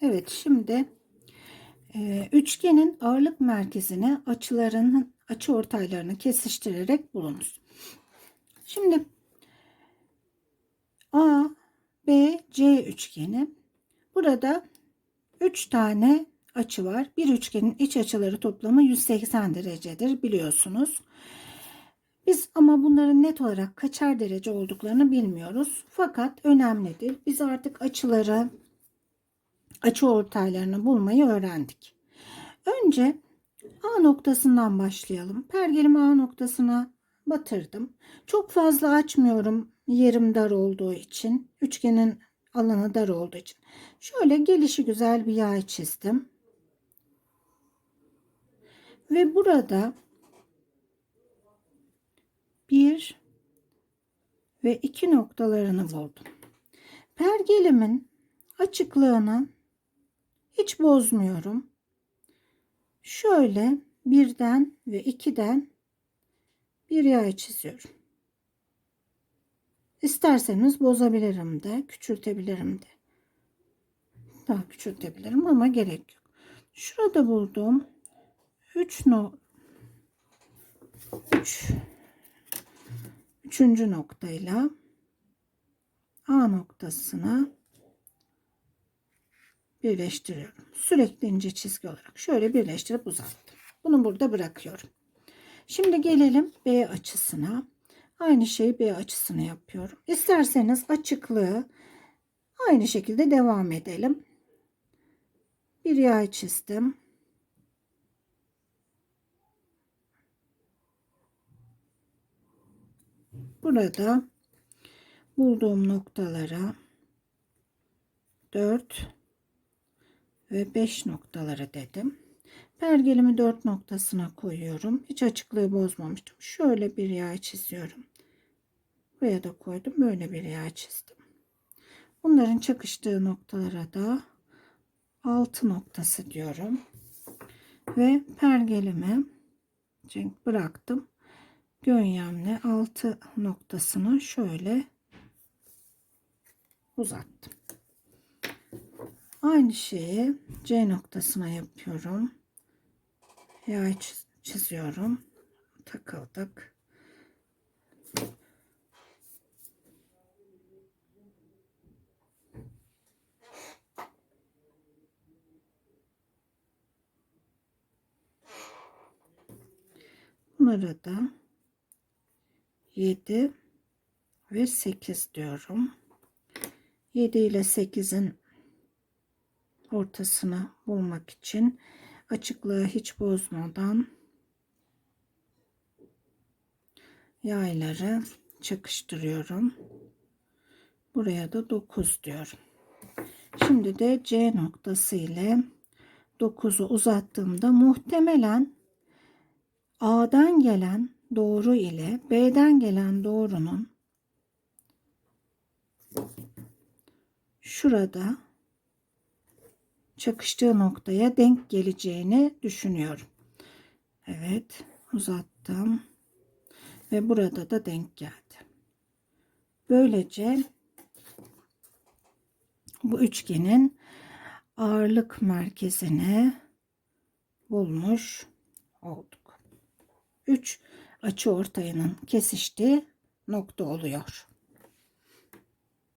Evet şimdi e, üçgenin ağırlık merkezine açılarının açı ortaylarını kesiştirerek bulunuz. Şimdi A, B, C üçgeni. Burada 3 tane açı var. Bir üçgenin iç açıları toplamı 180 derecedir biliyorsunuz. Biz ama bunların net olarak kaçar derece olduklarını bilmiyoruz. Fakat önemlidir. Biz artık açıları açı ortaylarını bulmayı öğrendik. Önce A noktasından başlayalım. Pergelimi A noktasına batırdım. Çok fazla açmıyorum yerim dar olduğu için. Üçgenin alanı dar olduğu için. Şöyle gelişi güzel bir yay çizdim. Ve burada bir ve iki noktalarını buldum. Pergelimin açıklığını hiç bozmuyorum. Şöyle birden ve ikiden bir yay çiziyorum. İsterseniz bozabilirim de, küçültebilirim de. Daha küçültebilirim ama gerek yok. Şurada bulduğum 3 no 3 üçüncü noktayla A noktasına birleştiriyorum. Sürekli ince çizgi olarak şöyle birleştirip uzattım. Bunu burada bırakıyorum. Şimdi gelelim B açısına. Aynı şeyi B açısına yapıyorum. İsterseniz açıklığı aynı şekilde devam edelim. Bir yay çizdim. Burada bulduğum noktalara 4 ve 5 noktaları dedim. Pergelimi 4 noktasına koyuyorum. Hiç açıklığı bozmamıştım. Şöyle bir yay çiziyorum. Buraya da koydum. Böyle bir yay çizdim. Bunların çakıştığı noktalara da 6 noktası diyorum. Ve pergelimi bıraktım. Gönyemle 6 noktasını şöyle uzattım. Aynı şeyi C noktasına yapıyorum. Yay çiziyorum. Takıldık. Bunlara da 7 ve 8 diyorum. 7 ile 8'in ortasını bulmak için açıklığı hiç bozmadan yayları çakıştırıyorum. Buraya da 9 diyorum. Şimdi de C noktası ile 9'u uzattığımda muhtemelen A'dan gelen doğru ile B'den gelen doğrunun şurada çakıştığı noktaya denk geleceğini düşünüyorum. Evet uzattım ve burada da denk geldi. Böylece bu üçgenin ağırlık merkezini bulmuş olduk. 3 açı ortayının kesiştiği nokta oluyor.